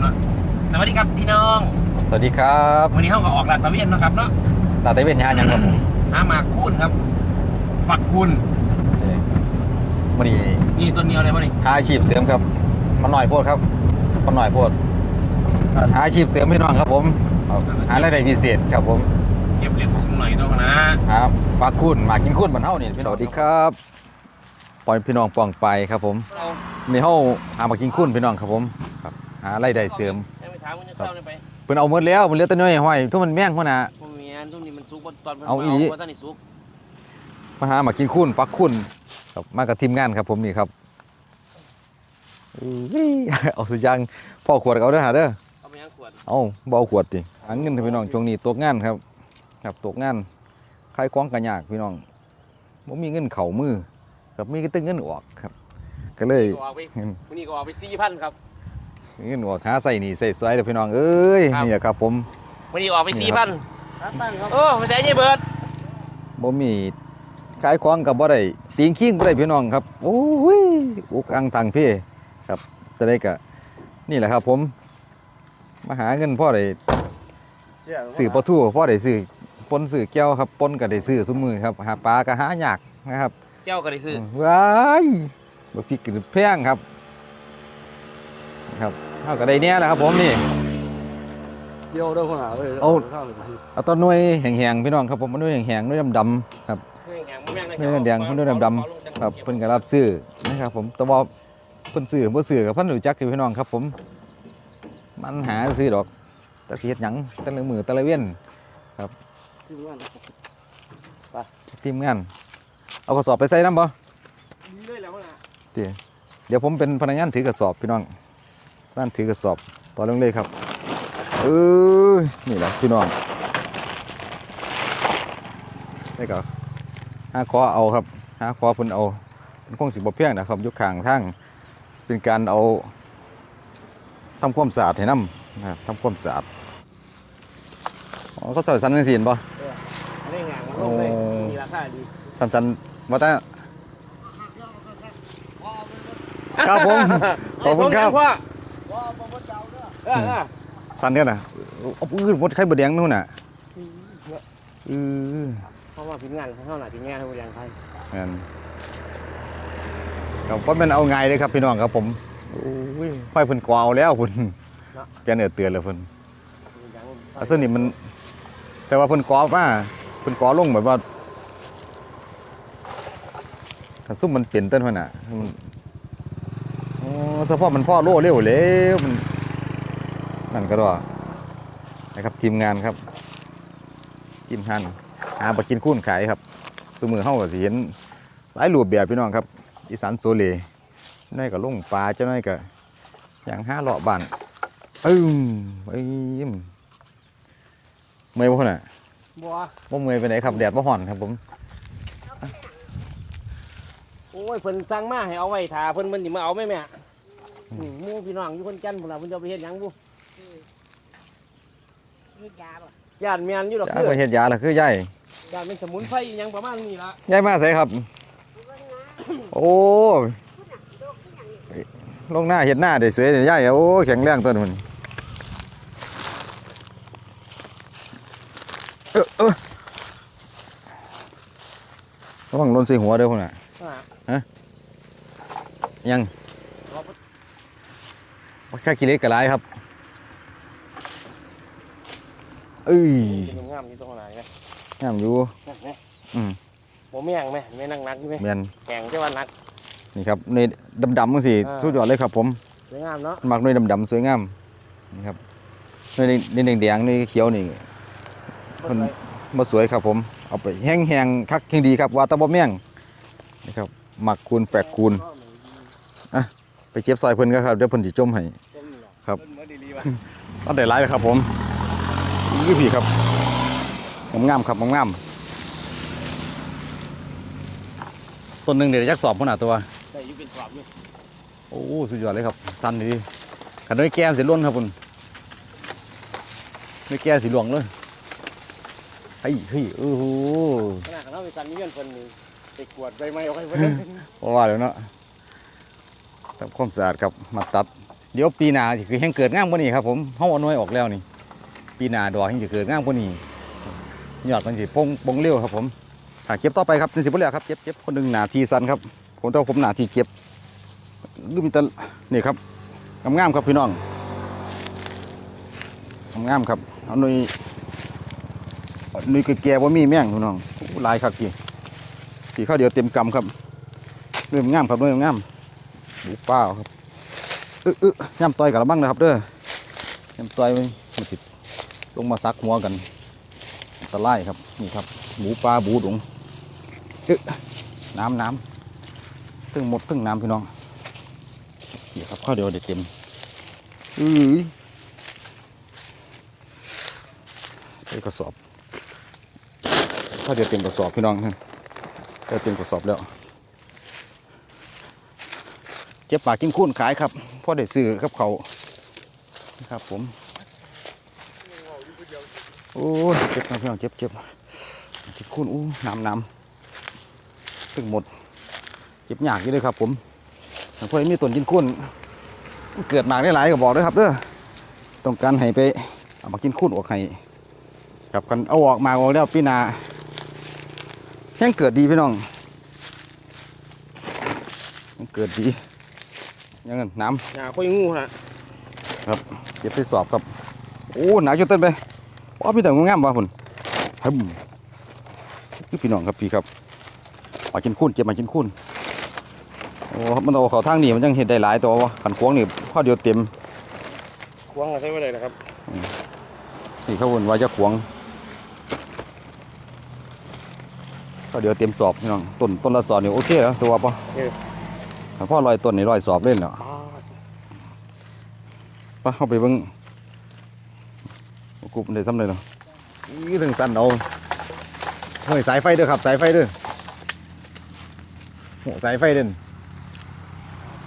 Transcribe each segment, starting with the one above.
เนาะสวัสดีครับพี่น้อง สวัสดีครับวันนี้เขาก็ออกลาดตระเวนเนาะครับเนาะตาเตเวนยานยังครับหาหมากคูนครับ ฝักคูนวันนี้นี่ต้นเดียวเลยป่ะนี่หาอาชีพเสริมครับมันหน่อยโพดครับมันหน่อยโพดหาอาชีพเสริมพี่น้องครับ ผมหารายได้พิเศษครับผมเก็บเหรียญสักหน่อยตัวนะครับฝากคุณมากินคุณบันเท่านี่สวัสดีครับปล่อยพี่น้องปองไปครับผมเอามีเฮาหามากินคุณพี่น้องครับผมครับ หารายได้เสริมให้ไปถามมันจะเข้าได้ไปเพิ่นเอาหมดแล้วมันเหลือแต่น้อยห้อยทุกมันแม่งพ่อน่ะผมมีอันทุกนี้มันซุกบนตอนมันเอาอีหลีว่าตอนนี้ซุกมาหามากินคุณฟักคุณครับมากับทีมงานครับผมนี่ครับอุ้ยเอาสุดยังพ่อขวดเอาเด้อหาเด้อ เอาไปยังขวดเอาเบเอาขวดดิหาเงินให้พี่น้องช่วงนี้ตกงานครับ ครับตกงานขายของกันยากพี่น้องบ่มีเงินเข่ามือกับมีก็ตึงเงินออกครับ ก็เลย ก็ออกไปวันนี้ก็ออกไปสี่พันครับ เงินออกหาใส่หนี่ใส่สวยเด้อพี่น้องเอ้ยครับนี่แหละครับผมวันนี้ออกไปนี่สี่ครัพับนโอ้ไม่ใช่ยี่เบิร์ดบ่มีขายของกับบ่ได้ตีงคิงบ่ได้พี่น้องครับโอ้ยอุกอังทางเพครับจะได้ก็นี่แหละครับผมมาหาเงินพ่อได้ซื้อปลาทูพ่อได้ซื้อปนซื้อแก้วครับปนก็ได้ซื้อซุมือครับหาปลาก็หายากนะครับเจ้าก็ได้ซื้อว้ายบักพริกกระแพงครับครับ เท่ากับได้เนี้ยแหละครับผมนี่ เดี๋ยวเด้อคนหาเลยเอาข้าวเลยสิเอาต้นหน่วยแห้งๆพี่น้องครับผมมันหน่วยแห้งๆหน่วยดำๆครับหน่วยแดงๆหน่วยดำๆครับเพิ่นก็รับซื้อนะครับผมแต่ว่าเพิ่นซื้อบ่ซื้อกับเพิ่นรู้จักอยู่พี่น้องครับผม มันหาซื้อดอกแต่สิเฮ็ดหยังแต่ละมือแต่ละเว้นที่บ้านทีมงาน เอากระสอบไปใส่น้ำบ่นี่เลยแล้วนะเดี๋ยวเดี๋ยวผมเป็นพนักงานถือกระสอบพี่น้อง ร้านถือกระสอบต่อลงเลยครับเออนี่แหละพี่น้องได้ก็หาคอเอาครับหาคอเพิ่นเอาเป็นคงสิบ่เพียงนะครับอยุคข้างทางเป็นการเอาทำความสะอาดให้น้ำนะครับทำความสะอาดอ๋อเขาใส่สันจังซี่เห็นบ่อันนี้งานมันลงเลยโอ้มีราคาดีสันสันๆว่าแต่ครับผมขอบคุณครับ พ่อเออเออสันกันนะเอาปืนหมดไข่บดแดงนู่นน่ะเออเพราะว่าพิมพ์งานเขาหน่อยพิมพ์งานให้บริการใครงั้นครับเพราะมันเอาไงเลยครับพี่น้องครับผมโอ้ยไฟเพิ่นกวเอาแล้วเพิ่นแกเนือเตือนเลยเพิ่นอาซึ่งนี่มัน แต่ว่าเพิ่นกวมาเพิ่นกวลงแบบว่าถ้าซุ่มมันเปลี่ยนเต้นมันน่ะมันโอ้เฉพาะมันพ่อโล่เร็วเร็วมัน นั่นก็ดอนะครับทีมงานครับทีมงานหาบักกินคุ้นขายครับสมือเฮาก็สิเห็นหลายรูปแบบพี่น้องครับ อีสานโซเลน้อยก็ลงปลาเจ้าน้อยก็อย่างห้าเลาะบ้านเอ้มไอ้ยมเมื่อยบ่พุ่นน่ะบัวบ่เมื่อยไปไหนครับแดดบ่ฮ้อนครับผมโอ้ยเพิ่นสั่งมาให้เอาไว้ถ่าเพิ่นเพิ่นสิมาเอาไหมแม่อืมหมู่พี่น้องอยู่คนจันทน์พุ่นล่ะเพิ่นจะเอาไปเฮ็ดหยังบุ เฮ็ดยาบ่ย่านแม่นอยู่ดอกยาคือไปเฮ็ดยาล่ะคือยายย่านเป็นสมุนไพรอิหยังประมาณนี้ล่ะยายมาไสครับ โอ้ลงหน้าเฮ็ดหน้าได้เสยยายโอ้แข็งแรงตัวนี้มันเออเออระวังโดนใส่หัวเด้อพุ่นน่ะอ่ายังว่าแค่กิเล็กกระไรครับ เอ้ยเป็นงามอยู่ตรงไหนไงงามอยู่นั่นแหละอืมบ่แม่งไหมแม่นั่งนักอยู่ไหมแมนแข็งใช่ว่านัก นี่ครับในดำๆมั้งสิอ่าสุดยอดเลยครับผมสวยงามเนาะมักในดำๆสวยงามนี่ครับในในแดงๆในเขียวนี่มันมาสวยครับผมเอาไปแห้งๆคักแห้งดีครับว่าแตะบ่แม่งนี่ครับหมักคูณแฝกคูณไปเก็บซอยเพิ่นก็ครับเดี๋ยวเพิ่นสิจมให้ครับเพิ่นบ่ได้รีว่ะก็ได้หลายเลยครับผม ยี่ผีครับงามๆครับงามๆต้นหนึ่งเดี๋ยวจักสอบขนาดตัวได้อยู่เป็นกรอบอยู่โอ้สุดยอดเลยครับสั้นดีขันด้วยแก้มสีล้นครับคุณด้วยแก้มสีหลวงเลยเฮ้ยเฮ้ยโอ้โหขนาดเขาไปสั่นนี่เงินเพิ่นนี่ไปกวดใบไม้เอาให้เพิ่นเพราะว่าเดี๋ยวเนาะทำความสะอาดครับมาตัด เดี๋ยวปีหน้าสิคือแห่งเกิดงามกว่านี้ครับผมเฮาเอาหน่วยออกแล้วนี่ ปีหน้าดอกแห่งสิเกิดงามกว่านี้ยอดมันสิปงปงเร็วครับผมถ้าเก็บต่อไปครับนี่สิบ่แล้วครับเก็บเก็บคนหนึ่งหนาทีสันครับผมแต่าผมหนาทีเก็บดูมีแต่นี่ครับงามๆครับพี่น้องงามๆครับเอาหน่วยหน่วยแก่ๆบ่มีแม่งพี่น้องลายคักพี่พี่ข้าวเดียวเต็มกำครับหน่วยงามครับหน่วยงามหมูป้าครับเอึอึย่ำต่อยกันละบ้างนะครับเด้อย่ำต่อยมันมันสิ ลงมาซักหัวกันตะไลครับนี่ครับหมูปลาบูดงเอึน้ำน้ำตึ้งหมดตึ้งน้ำพี่น้องนี่ครับข้าวเดียวเด็ดเต็มอือใส่กระสอบข้าวเดียวเต็มกระสอบพี่น้องฮะข้เดียวเต็มกระสอบแล้วเก็บปลากินคุ้นขายครับพ่อได้ซื้อครับเขาครับผม โอ้ยเจ็บนะพี่น้องเจ็บเจ็บเจ็บคุ้นอู้น้ำน้ำตึงหมด เจ็บยากอยู่เลยครับ ผมถ้าพ่อได้มีต้นกินคุ้นเกิดมากได้หลายก็บอกด้วยครับเด้อต้องการให้ไปเอามากินคุ้นออกให้กับกันเอาออกมาออกแล้วพี่นาแห้งเกิดดีพี่น้องแห้งเกิดดียังไงน้หน้าค่อยงูฮะำครับเก็บไปสอบครับโอ้หนาวจนเต้นไป ว้าพี่แต่งงามว่ะพุ่นฮึมคือพี่น้องครับพี่ครับมากินคุ้นเก็บมากินคุ้นโอ้มันเอาเขาทางนี้มันยังเห็นได้หลายตัววะขันควงนี่ข้อเดียวเต็มควงเอาใช้ไว้เลยนะครับนี่เขาวนว่าจะควงข้อเดียวเต็มสอบพี่น้องต้นต้นละสอบนี่โอเคแล้วตัวปะถ้าพ่อลอยต้นนี่ลอยสอบเล่นเหรอไปเข้าไปเบิ่ง กรุ๊ปได้ซ้ำเลยเนาะนี่ถึงสั่นเอาเฮ้ยสายไฟเด้อครับ สายไฟเด้อโหสายไฟเด่น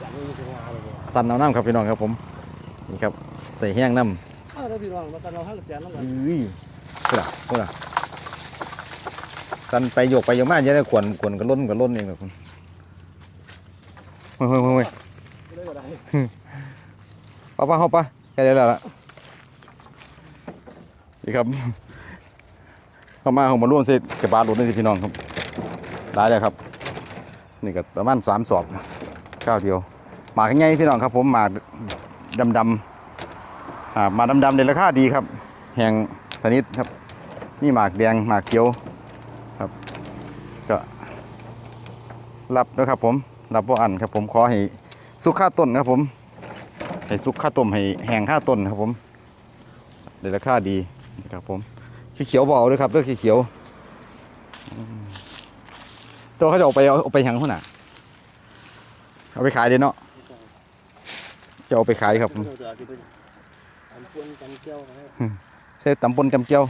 จะไม่มีถึงงานเลยเนี่ยสั่นเอาน้ำครับพี่น้องครับผม นี่ครับ ใส่แห้งน้เออเราพี่น้องมาตอนเราให้กับแจนแล้วำกันอุ้ยเพื่อเพื่อสั่นไปโยกไปโยกมาจะได้ขวนขวนก็ล้นก็ล้นเองครับคุณเฮ้ยเฮ้ยเฮ้ยเฮ้ยได้ก็ได้เอาปะเอาปะแค่นี้แล้วล่ะ นี่ครับ เข้ามาของมาร่วมเสร็จกับบาหลุดนี่สิพี่น้องครับได้แล้วครับ นี่ก็ประมาณสามสอบข้าวเดียว หมากง่ายพี่น้องครับ ผมหมากดำดำอ่าหมากดำดำในราคาดีครับ แห่งสนิทครับ นี่หมากแดงหมากเขียวครับ ก็รับนะครับผมรับบ่อันครับผมขอให้สุขค่าต้นครับผมให้ซุกข้าต้มให้แห้งข้าต้นครับผมเดี๋ยวราคาดี ครับผมขี้เขียวเบเอาด้วยครับเลือกขี้เขียวอืมตัวเขาจะเอาไปเอาเอาไปหยังคนน่ะ เอาไปขายเดี๋ยวเนาะจะเอาไปขายครับผมเราจะเอาที่ไปทำพวนกันเกี่ยวกันให้ใส่ตำปนจำเจียว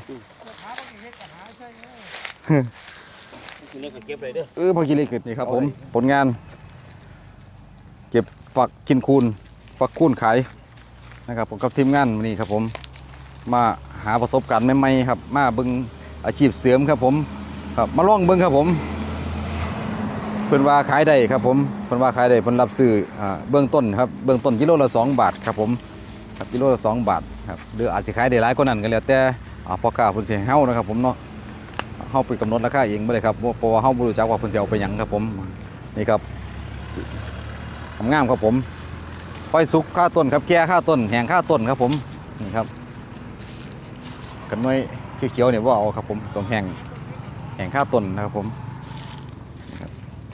ทีนี้ก็เก็บเลยเด้อเออพอกินเลยเกิดนี่ครับ ผมผลงาน เก็บฝักกินคูณฝักคูณขายนะครับผมกับทีมงานวันนี้ครับผมมา หาประสบการณ์ใหม่ๆครับ มาเบิ่งอาชีพเสริมครับผมครับมาล่องเบิ่งครับผมเพิ่นว่าขายได้ครับผมเพิ่นว่าขายได้เพิ่นรับซื้อเบื้องต้นครับเบื้องต้นกิโลละ 2 บาทครับผมครับกิโลละ 2 บาทครับหรืออาจสิขายได้หลายกว่านั้นก็แล้วแต่พ่อค้าเพิ่นสิเฮานะครับผมเนาะเฮาไปกำหนดราคาเองบ่ได้ครับเพราะว่าเฮาบ่รู้จักว่าเพิ่นสิเอาไปหยังครับผมนี่ครับงามครับผมปล่อยสุกค่าต้นครับแก่ค่าต้นแหงค่าต้นครับผมนี่ครับ กันหน่วยเขียวๆเนี่ยบ่เอาครับผมต้องแห้งแห้งค่าต้นนะครับผม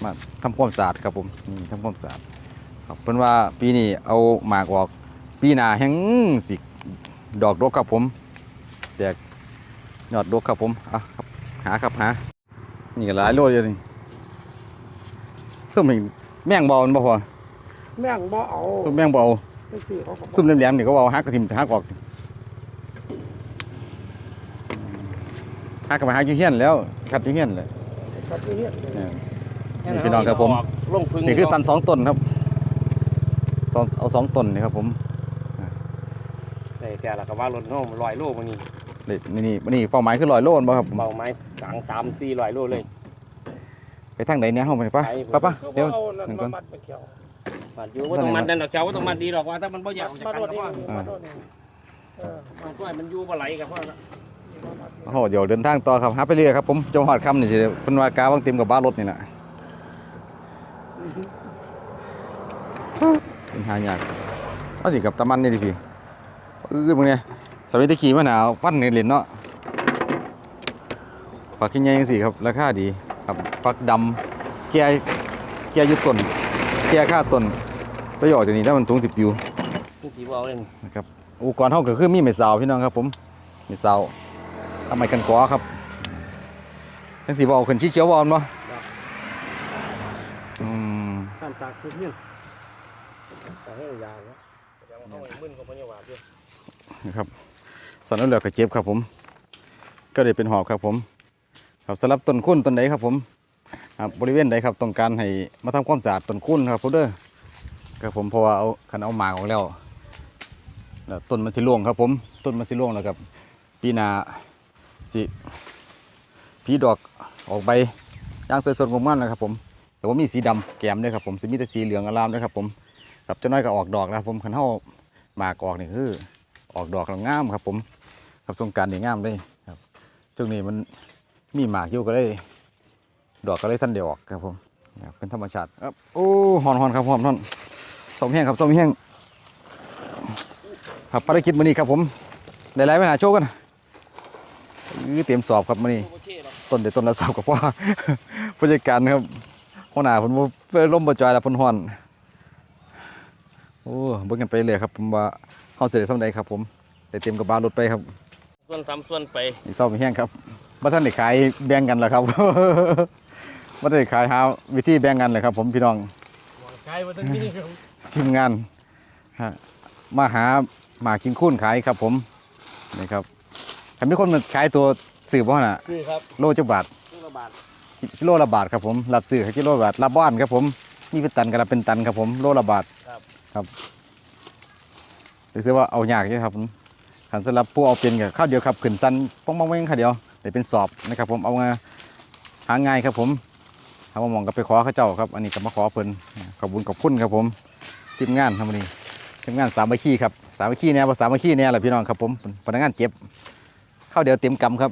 มาทำความสะอาดครับผมนี่ทำความสะอาดครับเพิ่นว่าปีนี้เอาหมากออก ปีหน้าแห้งสิดอกดกครับผมแตกยอดดกครับผมอะครับหาครับหานี่ก็หลายโลอยู่นี่ซุ่มให้แมงบอลบ่พอแม่งบ่เอาซุ่มแมงบอลไม่คือเขาก็ซุ่มแหลมๆนี่ก็เอาหักกระทิมหักออก หักกับมาหักอยู่เฮียนแล้วคัดอยู่เฮียนเลยเขาที่เฮ็ดนี่พี่น้องครับผม ลงพึ่งนี่คือสันสองต้นครับสองเอาสองต้นนี่ครับผมแต่แต่ละก็ว่ารถเฮาลอยโลมันนี่นี่นี่นี่นี่เป้าหมายคือลอยโลนบ่ครับเบาไม้กลางสามสี่ลอยโลเลย ไปทางไหนเนี่ยเฮาไปปะปะปะเดี๋ยวอานั่นหนึ่งก่อนมามัดไปเกี่ยวเบาดอยู่ว่าต้องมันนั่นดอกเจ้าว่าต้องมันดีดอกว่าถ้ามันบ่อยากออกจากมากันโดดก็เอว่างมาโดดเองเออ มันช่วยมันอยู่บ่ไหลกับพ่อละ โอ้โหเดี๋ยวเดินทางต่อครับหาไปเรื่อยครับผมจงหอดคำนี่สิเพิ่นว่ากาวางเต็มกับบ้านรถนี่แหละเป็นหายากเอาสิกับตะมันนี่ดิพี่อื้อมึงเนี่ยสมัยตะขี่มะนาวฟันเงินเหรียญเนาะฝักขี้ใหญ่จังสิครับราคาดีครับฝักดำเกียร์เกียร์อยุต้นเกียร์ค่าต้นไปออกจากนี้แล้วมันถุงสิบยูนี่สีบ่เอาเลยนะครับอุปกรณ์เท่าก็คือมีไม้เสาวพี่น้องครับผมไม้เสาว ทำไมกันกอครับยังสีบเอาขึ้นชี้เขียวบอลบ่อืมข้ามตากคือเพี้ยนแต่ให้ยาวนะยังเอาไว้มึนกับพญาวาด้วยนะครับสันนิษฐานกระเจ็บครับผม ก็เลยเป็นหอบครับผม ครับสำหรับต้นคุ้นต้นไหนครับผมครับบริเวณใดครับต้องการให้มาทำความสะอาดต้นคุ้นครับผมเด้อครับผมเพราะว่าเอาคันเอาหมากออกแล้วแล้วต้นมันสิร่วงครับผม ต้นมันสิร่วงแล้วครับปีหนา สิผีดอกออกใบย่างสวยสดงมๆนะครับผม แต่ว่ามีสีดำแก้มด้วยครับผมสิมีแต่สีเหลืองอลามด้วยครับผมครับเจ้าน้อยก็ออกดอกแล้วครับผมคันเฮาหมากออกนี่คือออกดอกแล้วงามครับผมครับสงการนี่งามเลยครับช่วงนี้มันมีหมากอยู่ก็เลยดอกก็เลยท่านเดียวออกครับผมเป็นธรรมชาติครับโอ้หอนหอนครับหอนหอนสมแห้งครับสมแห้งครับภารกิจมื้อนี้ครับผมได้ไล่ไปหาโชคกัน อื้อเตรียมสอบครับมื้อนี้โอเคหรอกต้นเดี๋ยวต้นละสอบกับว่าผู้จัดการครับหัวหน้าผมเพิ่นล่มบ่จอยแล้วเพิ่นฮ้อนโอ้เบิ่งกันไปเลยครับผมว่าเฮาสิได้ส่ำใดครับ ผมได้เตรียมกับบารถไปครับ ส่วนซ้ำส่วนไปอีเศร้ามีแห้งครับบ่ทันได้ขายแบ่งกันแล้วครับบ่ได้ขายหาวิธีแบ่งกันเลยครับ ผมพี่น้องหวังใจว่าตั้งนี้ครับทีมงานฮะมาหาหมากินคุ้นขายครับผมนี่ครับ ถ้ามีคนมาขายตัวสื่อบ่น่ะ คือครับโลจักบาทนี่ระบาดกิโลละบาทครับผมรับซื้อกิโลละบาทรับบ้านครับผมมีเป็นตันกันเป็นตันครับผมโลละบาทครับครับหรือว่าเอายากใช่ครับผมขันสำหรับผู้เอาเป็นกับข้าวเดียวครับขึ้นสันป้องป้องเว้งข้าวเดียวแต่เป็นสอบนะครับ ผมเอามาหาง่ายครับผมทำมามองก็ไปขอเข้าเจ้าครับ อันนี้ก็มาขอเพิ่นขอบคุญขอบคุณครับผมทีมงานทำวันนี้ทีมงานสามใบขี้ครับสามใบขี้เนี่ยภาษาใบขี้เนี่ยแหละพี่น้องครับผมพนักงานเก็บ ข้าวเดียวเต็มกำครับ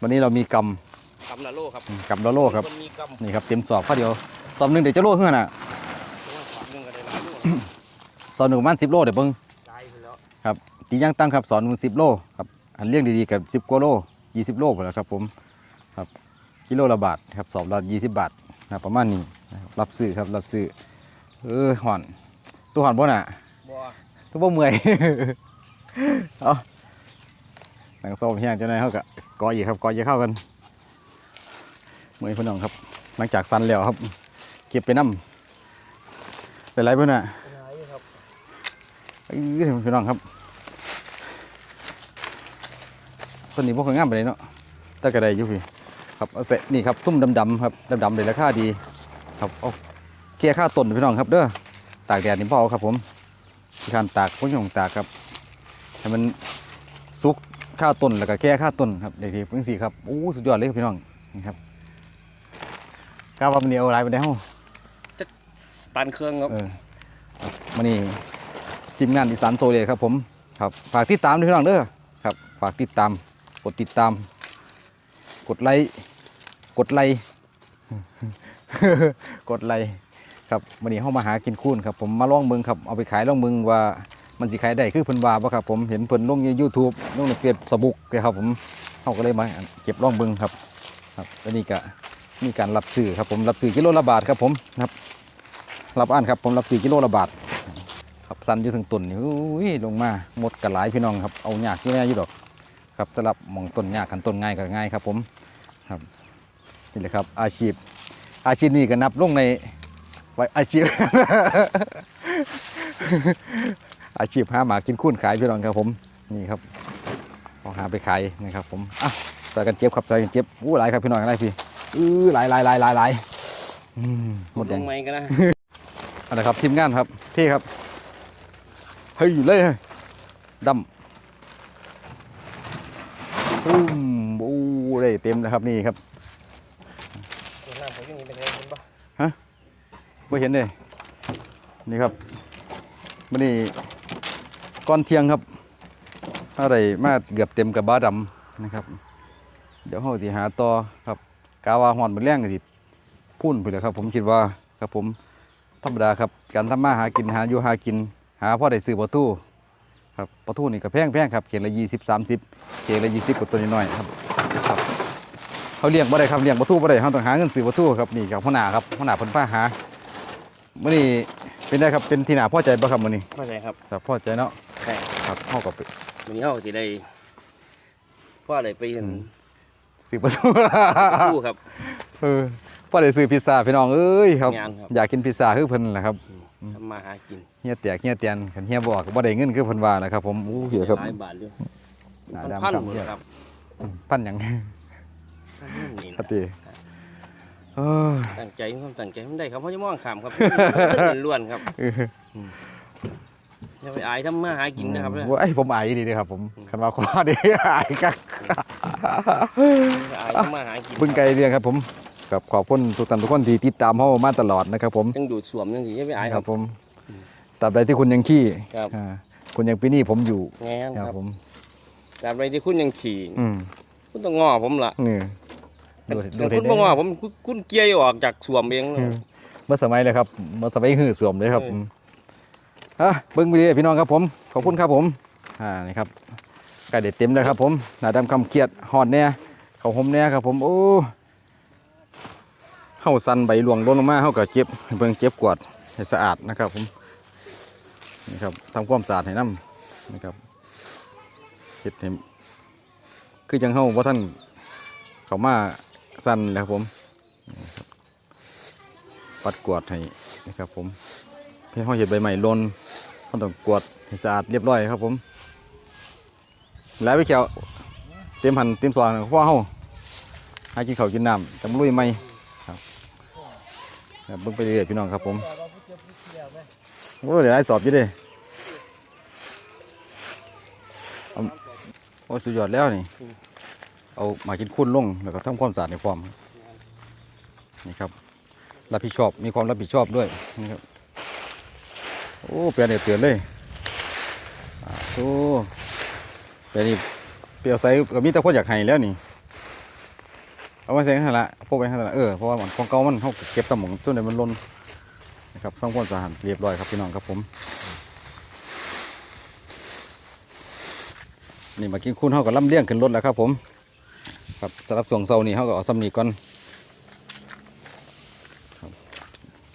วันนี้เรามีกำกำละโลครับกำละโลครับ มันมีกำนี่ครับเต็มสอบข้าวเดียวสอบหนึ่งเดี๋ยวจะโลเท่านั้นน่ะเพราะว่าฝักหนึงก็ได้หลายโลสอบหนึ่งประมาณสิบโลเดี๋ยวเบิ่งตายไปแล้วครับตีย่างตั้งครับสอนหนึ่งสิบโลครับอันเลี้ยงดีๆกับสิบกว่าโลยี่สิบโลไปแล้วครับผมครับกิโลละบาทครับสอบละยี่สิบบาทนะครับประมาณนี้นะครับรับซื้อครับรับซื้อเออห่อนตัวห่อนบ่น่ะ บ่ตัวบ่เมื่อย เอา หนังส้มแห้งเจ้านายเขากะกออีกครับกออีกเข้ากันเมื่อยพี่น้องครับ หลังจากสันแล้วครับ เก็บไปน้ำเป็นไรเพื่อนน่ะหลายอยู่ครับเอ้ยพี่น้องครับต้นนี้พวกเขางามไปเลยเนาะแต่กระไดอยู่พี่ครับเอาเสร็จนี่ครับซุ่มดำๆครับดำๆเลยราคาดี ครับเอาเกลี่ยค่าต้นพี่น้องครับเด้อตากแดดนี่พอเอาครับผมที่การตากพ้นของตากครับให้มันสุก ค่าต้นแล้วก็แก้ค่าต้นครับเด็กที่เพิ่งสี่ครับโอ้สุดยอดเลยครับพี่น้องนี่ครับกล้าว่ามันเดียวอะไรไปได้ห้องตันเครื่องครับเออครับมานี่ทีมงานอีสานโซเลยครับ ผมครับฝากติดตามด้วยพี่น้องเด้อครับ ฝากติดตามกดติดตาม กดไลค์กดไลค์กดไลค์ครับวันนี้เข้ามาหากินคูนครับผมมาล่องเมืองครับเอาไปขายล่องเมืองว่า มันสิขายได้คือเพิ่นว่าบ่ครับผมเห็นเพิ่นลงใน YouTube ลงในเฟซบุ๊กเลยครับผมเขาก็เลยมาเก็บล่องเมืองครับครับแล้วนี่ก็มีการรับซื้อครับผมรับซื้อกิโลละบาทครับผมครับรับอ่านครับผมรับสี่กิโลละบาทครับสันอยู่ถึงต้นนี่อุ้ยลงมาหมดกระหลายพี่น้องครับเอาหยากที่แน่อยู่ดอกครับสำหรับมองต้นหยากขันต้นง่ายก็ง่ายครับผมครับนี่แหละครับอาชีพ อาชีพนี้ก็นับลงในไว้อาชีพ อาชีพหาหมากินคุ้นขายพี่น้องครับผมนี่ครับเอาหาไปขายนะครับผมอะใส่กันเจ็บครับใส่กันเจ็บอู้หลายครับพี่น้องอะไรพี่อื้อหลายหลายหลายหลายหลายอืมหมดแดลงงไม้กันนะอันนะครับทีมงานครับพี่ครับเฮ้ยเลยดำปุ้มโอ้ได้เต็มนะครับนี่ครับน้ำเขาอยู่นี่เป็นไงเห็นปะไม่เห็นเลยนี่ครับมันนี่ ก้อนเที่ยงครับอะไรมาเกือบเต็มกับบ้าดำนะครับ เดี๋ยวเราสิหาต่อครับกาวาหอนมันแรงกันสิพุ่นไปเลยครับ ผมคิดว่าครับผมธรรมดาครับการทำมาหากินหาอยู่หากิน หาพ่อได้ซื้อประตูครับประตูนี่ก็แพงแพงครับเขียนละยี่สิบสามสิบเขียนละยี่สิบกว่าตัวน้อยๆครับครับเขาเลี้ยงบ่ได้ครับเลี้ยงประตูบ่ได้เขาต้องหาเงินซื้อประตูครับนี่ครับพ่อหน้าครับพ่อหน้าเพิ่นพาหามื่อนี้เป็นได้ครับเป็นที่น่าพอใจบ่ครับมื่อนี้เข้าใจครับครับพอใจเนาะใช่ ครับเฮาก็ไปวันนี้เขาสิได้พ่ออะไรไปเห็นซื้อประตูตู้ครับ เออพ่อได้ซื้อพิซซ่าพี่น้องเอ้ยครับ งานครับ อยากกินพิซซ่าคือเพิ่นแหละครับทำมาหากินเฮียแตกเฮียเตียนคันเฮียบอกก็บ่ได้เงินคือเพิ่นว่าแหละครับ ผมอู้เหี้ยครับ หลายบาทอยู่หน้ามันดำพันครับหมดเฮียครับ พันหยังพันนี่ครันะบตีเอ้ยตั้งใจความตั้งใจมันได้ครับเพราะจะมองขามครับ ล้วนๆครับ เออ อย่าไปอายทำมาหากินนะครับเนี่ยว่าไอ้ยผมอายดีเด้ครับ ผมคันว่าขอดีอายกักอย่าอายทำมาหากินเบิ่งไกลเรียงครับ ผมกับขอบคุณทุกท่านทุกคนที่ติดตามเฮามาตลอดนะครับ ผมจังดูดสวมจังสิอย่าไปอายคครัรับบ ผมตราบใดที่คุณยังขี้ครับ อ่าคุณยังปีนี้ผมอยู่แง่นคครัรับบผมตราบใดที่คุณยังขี่ อืมคุณต้องง้อผมล่ะนี่ดูแต่ดูคุณบ่ง้อผมคุณคุณเกลียออกจากสวมเองอืมเมื่อสมัยเลยครับเมื่อสมัยหื้อสวมเลยครับเออ มอะเบิ้งไปเลยพี่น้องครับผม ขอบคุณครับผม อ่า นี่ครับไก่เด็ดเต็มเลยครับผม หน้าดำคำเกียดหอดเนี่ยเขาวหมเนี่ยครับผม โอ้เข้าสันใบหลวงล้นลงมาเข้ากับเจ็บให้เบิ่งเจ็บกวาดให้สะอาดนะครับผม นี่ครับทำความสะอาดให้น้ำนะครับเฮ็ดให้คือจังเข้าว่าท่านเขามาสั้นแล้วครับผม ปัดกวาดให้นะครับผมเพื่อเขาเห็ดใบใหม่ลน เขาต้องกวาดให้สะอาดเรียบร้อยครับผมแล้วไปเขียวเตรียมหันเตรียมซอยพ่อเขาให้กินข้าวกินน้ำจำลุยไหมครับครับเบิ่งไปเรื่อยพี่น้องครับผมโอ้เดี๋ยวไอ้สอบยี่เด้โอ้สุดยอดแล้วนี่ เอามากินคุ้นลงแล้วก็ทำความสะอาดในความนี่ครับรับผิดชอบมีความรับผิดชอบด้วยนะครับ โอ้เปลี่ยนเดือดเตือนเลยโอ้เปลี่ยนนี่เปลี่ยวใส่ก็มีแต่คนอยากให้แล้วนี่เอาไว้ใส่ข้างละพวกไปข้างละเออเพราะว่ามันของเก่ามันเขาเก็บตะหมงจนได้มันล้นนะครับทำความสะอาดเรียบร้อยครับพี่น้องครับผมนี่มากินคุณเขาก็ล่ำเลี้ยงขึ้นรถแล้วครับผมครับสำหรับส่วงเสานี่เขาก็เอาซ้ำนี่ก่อน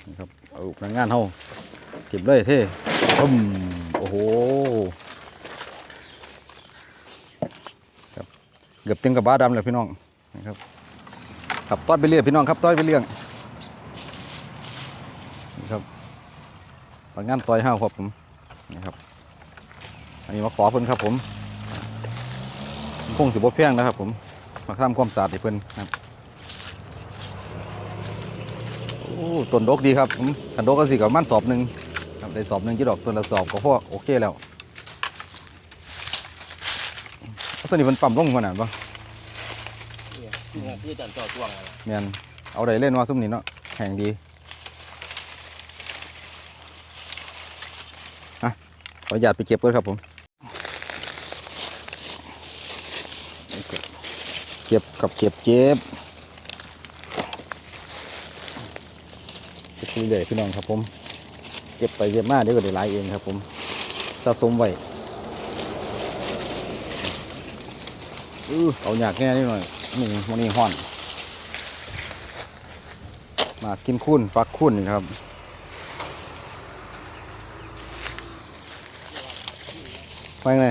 นะครับเอาพนักงานเฮา เก็บเลยเท่ปุ้มโอ้โหครับเกือบเต็มกับบ้าดำเลยพี่น้องนะครับขับต้อนไปเรื่อยพี่น้องครับต้อยไปเรื่อยนี่ครับพนักงานต้อยห้าครับผมนะครับอันนี้มาขอเพิ่นครับผมคงสิบแพงนะครับผมมาทำความสะอาดให้เพิ่นนะครับโอ้ต้นดกดีครับผมขันดกก็สิกับมันสอบหนึ่ง ได้สอบหนึ่งกี่ดอกต้นละสอบก็พอโอเคแล้วเอาตัวนี้มันปั๊มลงมาหนาปะนี่คือจันจ่อตวงอะไรแมนเอาได้เล่นว่าซุ้มนี้เนาะแข่งดีอะขออนุญาตไปเก็บก่อนครับผมเก็บกับเก็บเก็บเก็บเรื่อยๆพี่น้องครับผม เก็บไปเก็บมาเดี๋ยวก็ได้หลายเองครับผมสะสมไว้อือเอาอยากแง่นิดหน่อยนี่มันนี่ห่อน มากินคุ้นฟักคุ้นนี่ครับไปไง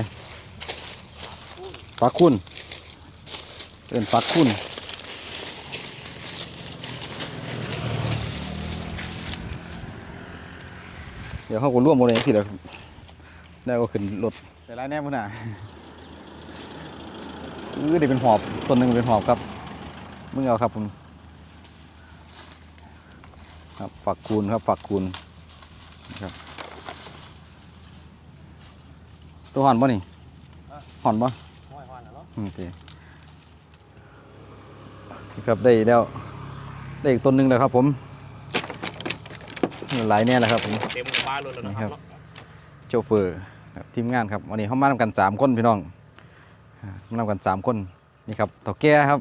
ฟักคุ้นเป็นฟักคุ้น ดี๋ยวเขาก็ร่วมโมเดลสิแล้วแล้วก็ขึ้นรถแต่ละแน่พุ่นน่ะเออเดี๋ยวเป็นหอบต้นหนึ่งเป็นหอบครับมึงเอาครับผมครับฝักคูณครับฝักคูณนครับตัวห่อนป่ะนี่ห่อนป่ะหอยหอนเนาะอืมโอเคครับได้แล้วได้อีกต้นหนึ่งแล้วครับผม หลายแน่แล้วครับผม เต็มบ้านเลยนะคครัรับบโชเฟอร์ครับทีมงานครับวันนี้เขามานำกันสามคนพี่น้องอ่ามานำกันสามคนนี่ครับเถ่าแก่ครับ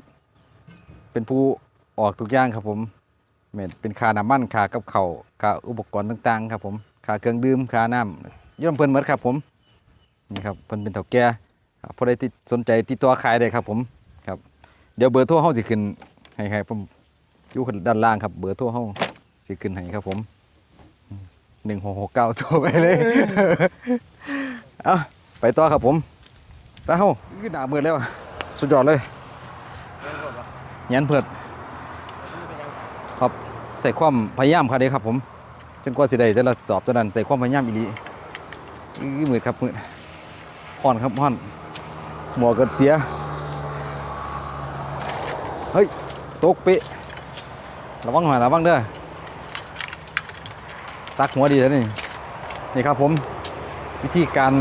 เป็นผู้ออกทุกอย่างครับผมแม่นเป็นค่าน้ำมันค่ากับเขาวค่าอุปกรณ์ต่างๆ ครับผมค่าเครื่องดื่มค่าน้ำย่อมเพิ่นหมดครับผมนี่ครับเพิ่นเป็นเถ่าแก่ครับพอได้ติดสนใจติดตัวขายได้ครับผมครับ เดี๋ยวเบอร์โทรเฮาสิขึ้นให้ครับผมอยู่ด้านล่างครับเบอร์โทรเฮาสิขึ้นให้ครับผม หนึ่งหกหกเก้าโทรไปเลยเอาไปต่อครับผมไปเฮายืดหนามือแล้วสุดยอดเลยยันเพิดครับใส่ความพยายามครับเด้ครับผมจนกว่าสิได้แต่ละสอบตัวนั้นใส่ความพยายามอีหลีอื้อมืดครับมืดห่อนครับห่อนหมวกกันเสียเฮ้ยตกเปะระวังหน่อยระวังเด้อ ซักหัวดีแล้วนี่นี่ครับผมวิธีการ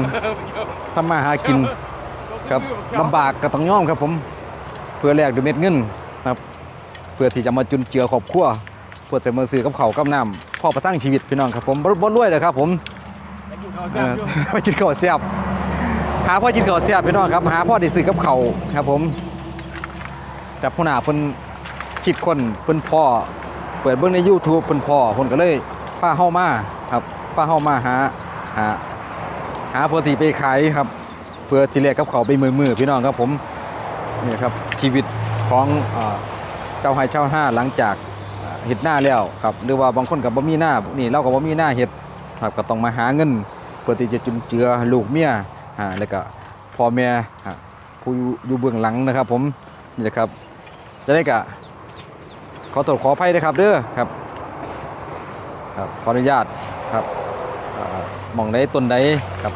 ทำมาหากินครับลำบากก็ต้องย่อมครับผม เพื่อแลกด้วยเม็ดเงินนะครับ เพื่อที่จะมาจุนเจือครอบครัวเพื่อจะมาซื้อกับเขาวกับน้ำพ่อประทังชีวิตพี่น้องครับผมบ่บ่รวยเลยครับผมไปกินข้าวเอแซ่บออยู่ไปกินข้าวเสียบหาพ่อกินข้าวเสียบพี่น้องครับหาพ่อได้ซื้อกับเขาวครับผมแต่ผู้หน้าเพิ่นคิดคนเพิ่นพ่อเปิดเบิ่งใน YouTube เพิ่นพ่อเพิ่นก็เลย พาเฮามาครับพาเฮามาหาหาหาเพื่อที่ไปขายครับ เพื่อที่แลกกับเขาไปมือๆพี่น้องครับผมนี่ครับชีวิตของเจ้าไห้เจ้าห้าหลังจากเอ่อเฮ็ดหน้าแล้วครับหรือว่าบางคนก็บ่มีหน้านี่เราก็บ่มีหน้าเฮ็ดครับก็ต้องมาหาเงินเพื่อที่จะจุนเจือลูกเมียอ่าแล้วก็พ่อแม่ผู้อยู่อยู่เบื้องหลังนะครับ ผมนี่แหละครับจะได้กะขอตรวจขออภัยนะครับเด้อครับ ครับขออนุญาตครับมองใดต้นใดครับ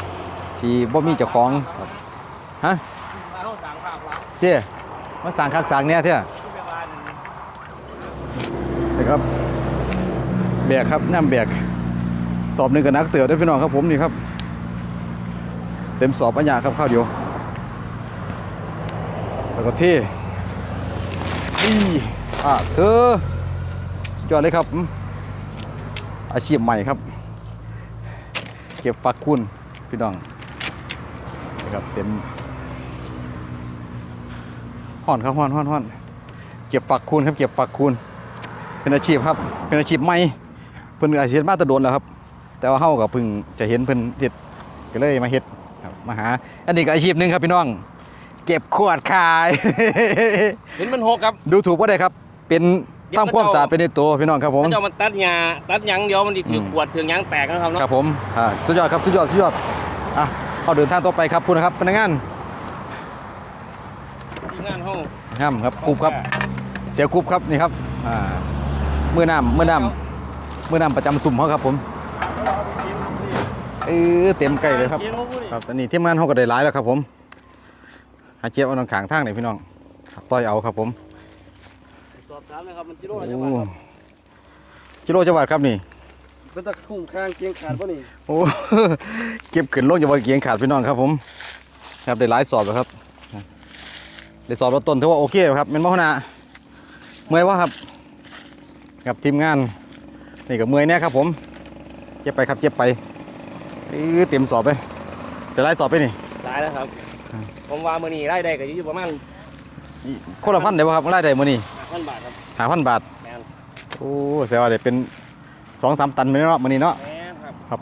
ที่บ่มีเจ้าของครับฮะเจ้มาสั่งคักสั่งเนี่ยเท่าที่นะครับแบกครับน้ำแบกสอบหนึ่งกับนักเตือด้วยพี่น้องครับผมนี่ครับ เต็มสอบปัญญาครับข้าวเดียวแล้วก็ที่อีอะเธอสุดยอดเลยครับ อืมอาชีพใหม่ครับ เก็บฝักคุณพี่น้องนะครับเต็มห่อนครับห่อนห่อนห่อนเก็บฝักคูณครับเก็บฝักคูณเป็นอาชีพครับ เป็นอาชีพใหม่เพิ่นอาชีพมาแตะโดนแล้วครับ แต่ว่าเฮาก็เพิ่งจะเห็นเพิ่นเฮ็ดก็เลยมาเฮ็ดครับมาหา อันนี้ก็อาชีพหนึงครับพี่น้อง เก็บขวดขาย เห็นมันหกครับ ดูถูกว่าได้ครับ เป็นเดี๋ยว ทำความเขาจะสะอาดเป็นในตัวพี่น้องครับผมถ้าจะเอามันตัดหญ้าตัดหยังเดียวมันจะถืออมขวดถือหยังแตกนะครับคเนาะรับผมอ่าสุดยอดครับสุดยอดสุดยอดอะเข้าเดินทางต่อไปครับคุณนะครับพนักงานที่งานห้องห้ามครับกรุ๊ปครับ เสียกรุ๊ปครับนี่ครับอ่ามือน้ำมือน้ำมือน้ำประจำสุ่มเขาครับผมเออเต็มไก่เลยครับเกียงเขาพูดดิครับตอนนี้ทีมงานเขาก็ได้หลายแล้วครับผมหาเจี๊ยบเอาทางขางทางไหนพี่น้องครับต่อยเอาครับผมสอบ ถามนะครับมันจิโร่โอ้จะว่าครับกิโลจังหวัดครับนี่เป็นตะคุ้มข้างเกียงขาดป่ะนี่โอ้เก็บขึ้นลงจังหวัดเกียงขาดพี่น้องครับผมครับได้หลายสอบแล้วครับได้สอบรถต้นถือว่าโอเคครับเป็นมหนาเมื่อยวะครับ กับทีมงานนี่กับเมื่อยเนี่ยครับผมเจ็บไปครับเจ็บไปเออเต็มสอบไปได้หลายสอบไปนี่ตายแล้วครับผมว่ามื้อนี้รายได้ก็อยู่ประมาณคนละพันได้ป่ะครับรายได้มื้อนี้ 5,000บาทครับหาพันบาท แม่นโอ้แสดงว่าได้เป็นสองสามตันมื้อนี้เนาะมื้อนี้เนาะ แม่นครับ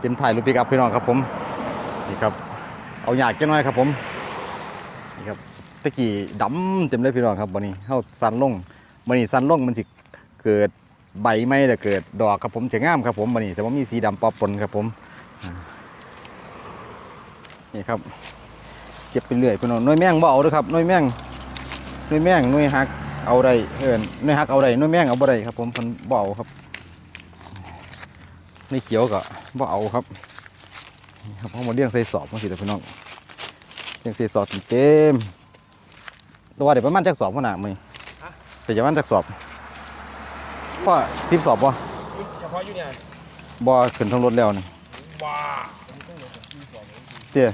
เต็มถ่ายรูปปีกับพี่น้องครับผม นี่ครับ เอาหยาดกันหน่อยครับผม นี่ครับ ตะกี้ดำเต็มเลยพี่น้องครับวันนี้เข้าสันลงวันนี้สันลงมันสิเกิดใบไม้แต่เกิดดอกครับผมจะงามครับผมวันนี้แต่ว่ามีสีดำปอปนครับผมอ่านี่ครับ เจ็บไปเรื่อยพี่น้องหน้อยแมงบ่เอาเด้วยครับหน้อยแมงหน้อยแมงหน้อยหัก เอาได้เอินหน้อยหักเอาได้หน้อยแมงเอาบ่ได้ครับผมเพิ่นบ่เอาครับในเขียวก็บ่เอาครับนี่ครับเขามาเลี้ยงใส่สอบมาสิเด้อพี่น้องเลี้ยงใส่สอบเต็มๆตัวเดี๋ยวประมาณจักสอบขนาดมั้ยแต่จะประมาณจักสอบพ่อสิบสอบบ่เฉพาะอยู่เนี่ยบ่ขึ้นทั้งรถแล้วนี่ว้าเตี้ย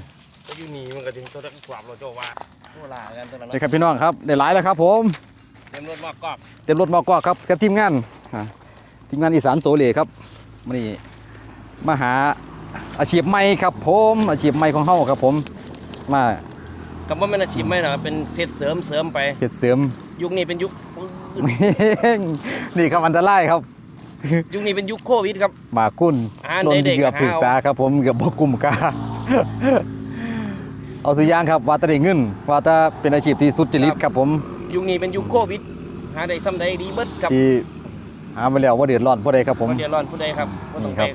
ก็อยู่นี่มันก็ถึงตัวตะกวาบเราเจ้าว่าโอ้ลากันตัวนั้นนี่ครับพี่น้องครับได้หลายแล้วครับผมเต็ มรถมากกอกเต็มรถมากกว่าครับกับทีมงานอ่าทีมงานอีสานโซเลครับมานี่มาหาอาชีพใหม่ครับผมอาชีพใหม่ของเฮาครับผมมากับว่าเป็นอาชีพไหมนะเป็นเสร็จเสริมเสริมไป เจ็ดเสริม ยุคนี้เป็นยุคปืนนี่ครับอันตรายครับ ยุคนี้เป็นยุคโควิดครับ หมากุ้นอ่าโดนเด็กๆเกือบหาถึงตาครับผมเกือบบ่กลุ่มกล้าเอาสุดยางครับ ว่าแตะได้เงิน ว่าแตะเป็นอาชีพที่สุจริตครับผม ยุคนี้เป็นยุคโควิด หาได้ซ้ำใดดีเบิดครับที่หามาแล้วว่าเดือดร้อนผู้ใดครับผม บ่เดือดร้อนผู้ใดครับก็ต้องนี่คไปรับ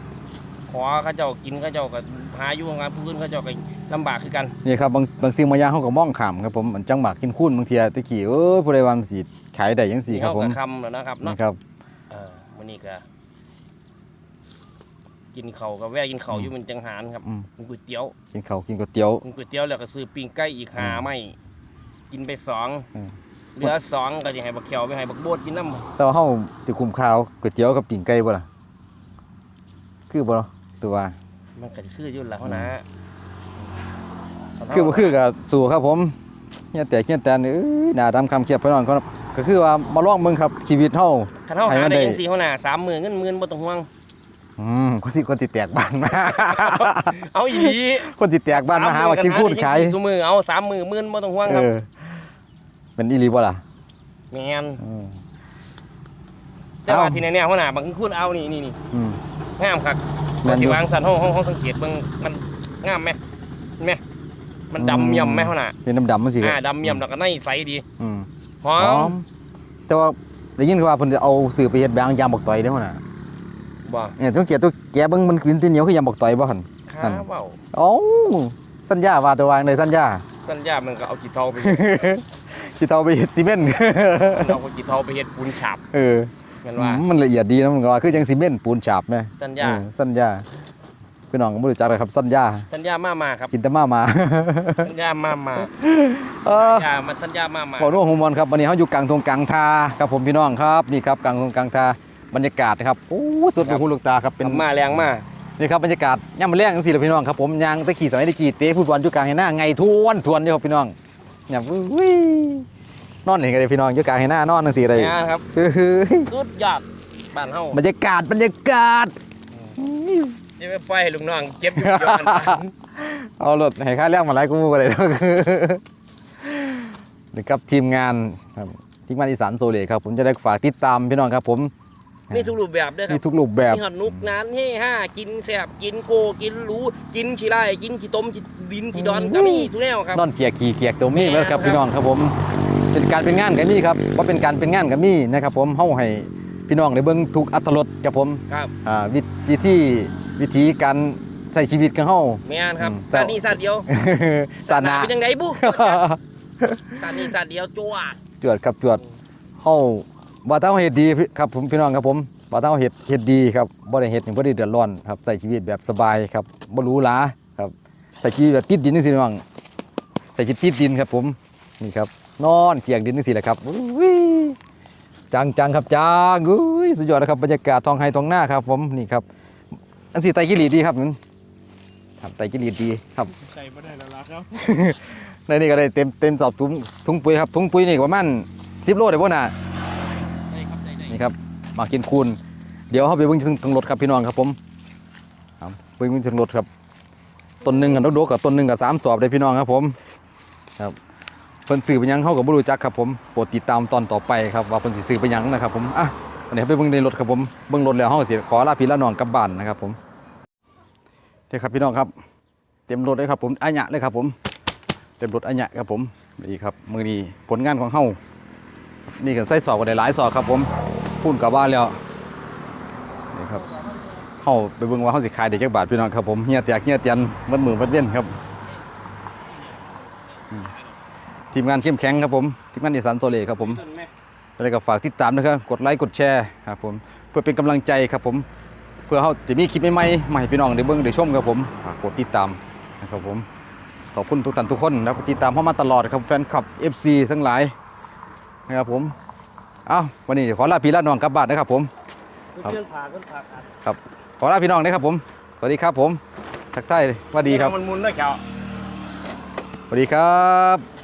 ขอเขาเจ้ากินเขาเจ้าก็หาอยู่ของงานผู้อื่นเขาเจ้าก็ลำบากคือกันนี่ครับบางบางสิ่งบางอย่างเขาก็มองขามครับผมมันจังหมากกินคุ้นบางเทียตะกี้เออผู้ใดว่ามันสิขายได้จังซี่ครับผมเฮาก็คำแล้วนะครับเนาะ นี่ครับ เออมื้อนี้ก็กินข้าวก็แวะกินข้าวอยู่มันจังหารครับอืม กินก๋วยเตี๋ยวกินข้าวกินก๋วยเตี๋ยว กินก๋วยเตี๋ยวแล้วก็ซื้อปิ้งไก่อีกหาไม่กินไปสองอืม เหลือสองก็จะให้บักเขียวไปให้บักโบดกินน้ำแต่ว่าเฮาสิคุมข้าวก๋วยเตี๋ยวกับปิ้งไก่บ่ล่ะคือบ่เนาะตัวว่ามันก็สิคืออยู่แล้วนะคือบ่คือก็สู้ครับผมเฮียแต่เฮียแต่เอ้ยหน้าดำคำเขียบพี่น้องครับก็คือว่ามาลองเบิ่งครับชีวิตเฮาคันเฮาให้หามันได้ได้จังซี่เฮาน่ะสามหมื่นเงินหมื่นบ่ต้องห่วงอืมคนสิคนสิแตกบ้านมาเอาอีหลีคนสิแตกบ้านมาหาว่ากินพูดขายซุมือเอาสามหมื่นหมื่นบ่ต้องห่วงครับ เออเป็นอีหลีบ่ล่ะแม่นอืม แต่ว่าเอ้า ที่แน่ๆเฮาน่ะบางคุณเอานี่นี่นี่อืม งามคักแม่นอยู่ สิวางสันห้องห้องห้องสังเกตเบิ่งมันงามไหมเห็นไหมมันดำย่ำไหมเฮาน่ะเป็นดำๆมันสิคอ่ารับดำย่ำแล้วก็ในใสดีอืมหอหอมมแต่ว่าได้ยินว่าเพิ่นจะเอาสื่อไปเฮ็ดแบงยามบักต่อยเด้อหั่นน่ะบ่เนี่ยต้องเกียตัวแกเบิ่งมันกลิ่นที่เหนียวคือยามบักต่อยบ่หั่น ข้าเว้าเอ้าสัญญาว่าตัววางเลยสัญญา สัญญามันก็เอากี่เทาไป สิเตาไปเฮ็ดซีเมนต์เอากี่เทาไปเฮ็ดปูนฉาบเออแม่นว่ามันละเอียดดีนะมันก็ว่าคือจังซีเมนต์ปูนฉาบแม่สัญญา เออสัญญาพี่น้องก็บ่รู้จักเลยครับสัญญาสัญญามามาครับ กินแต่มามา สัญญามามาเออ สัญญามาสัญญามามาขอร่วมโฮมอนครับวันนี้เขาอยู่กลางทงกลางทาครับผมพี่น้องครับนี่ครับกลางทงกลางทาบรรยากาศนะครับโอ้สุดลูกหูลูกตาครับเป็นมาแรงมานี่ครับบรรยากาศย่ำมาแรงจังซี่ล่ะพี่น้องครับผมยางตะกี้สมัยตะกี้เตะฟุตบอลอยู่กลางให้หน้าไงทวนทวนอยู่ครับพี่น้อง อย่าวินอนเห็นกันเลยพี่น้องอยู่กลางให้หน้านอนจังซี่เลยเนี่ยครับเฮ้ยสุดยอดบ้านเฮาบรรยากาศบรรยากาศจะไปปล่อยให้ลูกน้องเก็บอยู่ย้อนบ้านเอารถให้ค่าแรงมาหลายกูมูกันเลยเนาะนี่ครับทีมงานครับทีมงานอีสานโซเลครับผมจะได้ฝากติดตามพี่น้องครับผม นี่ทุกรูปแบบเด้อครัมีบทุกรูปแบบมีหอดนุกนานเฮ่ห้ากินแซ่บกินโกกินหรูกินขี้ไร่กินขี้ต้มขี้ดินขี้ดอนก็มีทุกแนวครับนอนเกียร์ขี่เกียร์ตัวมีแม่แล้วครับครับพี่น้องครับผม เป็นการเป็นงานกับมีครับว่าเป็นการเป็นงานกับมีนะครับ ผมเฮาให้พี่น้องได้เบิ่งทุกอัตรสครับผมครับอ่าวิวิธีวิธีการใช้ชีวิตของเฮาแม่นครับอืมสาดนี้สาดเดียวสาดหนาเป็นยังไงบุสาดนี้สาดเดียวจวดจวดครับจวดเฮา บ่ต้องเฮ็ดดีครับผมพี่น้องครับผมบ่ต้องเฮ็ดเฮ็ดดีครับบ่ได้เฮ็ดให้บ่ได้เดือดร้อนครับใช้ชีวิตแบบสบายครับบ่หรูหราครับใช้ชีวิตแบบติดดินจังซี่น้องใช้ชีวิตติดดินครับผมนี่ครับนอนเกียงดินจังซี่แหละครับอุ้ยจังจังครับจังอุ้ยสุดยอดนะครับบรรยากาศท้องไร่ท้องนาครับผมนี่ครับอันสิไตกิลีดีครับมันครับไตกิลีดีครับใส่ไม่ได้แล้วล่ะครับในนี่ก็ได้เต็มเต็มสอบถุงถุงปุ๋ยครับถุงปุ๋ยนี่ก็ประมาณ10โลได้บ่น่ะ ได้ครับได้ได้ นี่ครับ มากินคูณเดี๋ยวเขาไปเบิ่งถึงถึงรถครับพี่น้องครับผมครับเบิ้งถึงรถครับต้นหนึ่งกับดกๆกับต้นหนึ่งกับสามสอบเลยพี่น้องครับผมครับเพิ่นซื้อไปยังเข้ากับบ่รู้จักครับผมโปรดติดตามตอนต่อไปครับว่าเพิ่นสิซื้อไปยังนะครับผมอะวันนี้ไปเบิ่งในรถครับผมเบิ่งรถแล้วเฮาก็สิขอลาพี่ลาน้องกลับบ้านนะครับผมเด้ครับพี่น้องครับ เต็มรถเลยครับผมอัญญะเลยครับผม เต็มรถอัญญะครับผมนี่ครับมือนี้ผลงานของเฮานี่กันใส่สอบกันได้หลายสอบครับผม พูนกับว่าแล้วนี่ครับเฮาไปเบิ่งว่าเฮาสิขายได้จักบาทพี่น้องครับผมเฮียแตกเฮียเตียนมัดมือมัดเว้นครับทีมงานเข้มแข็งครับผมทีมงานอีสานโซเลครับผมอะไรก็ฝากติดตามนะครับกดไลค์กดแชร์ครับผมเพื่อเป็นกำลังใจครับผม เพื่อเขาจะมีคลิปใหม่ๆมาให้พี่น้องได้เบิ่งได้ชมครับผมฝากกดติดตามนะครับผมขอบคุณทุกท่านทุกคนนะครับติดตามเข้ามาตลอดครับแฟนคลับ FC ทั้งหลายนะครับผม เอ้าวันนี้ขอลาพี่ลาน้องกลับบ้านนะครับผมครับเพื่อนพาเพื่อนพากันครับขอลาพี่น้องนะครับผม สวัสดีครับผมทักทายสวัสดีครับมันมุนด้วยแกวสวัสดีครับ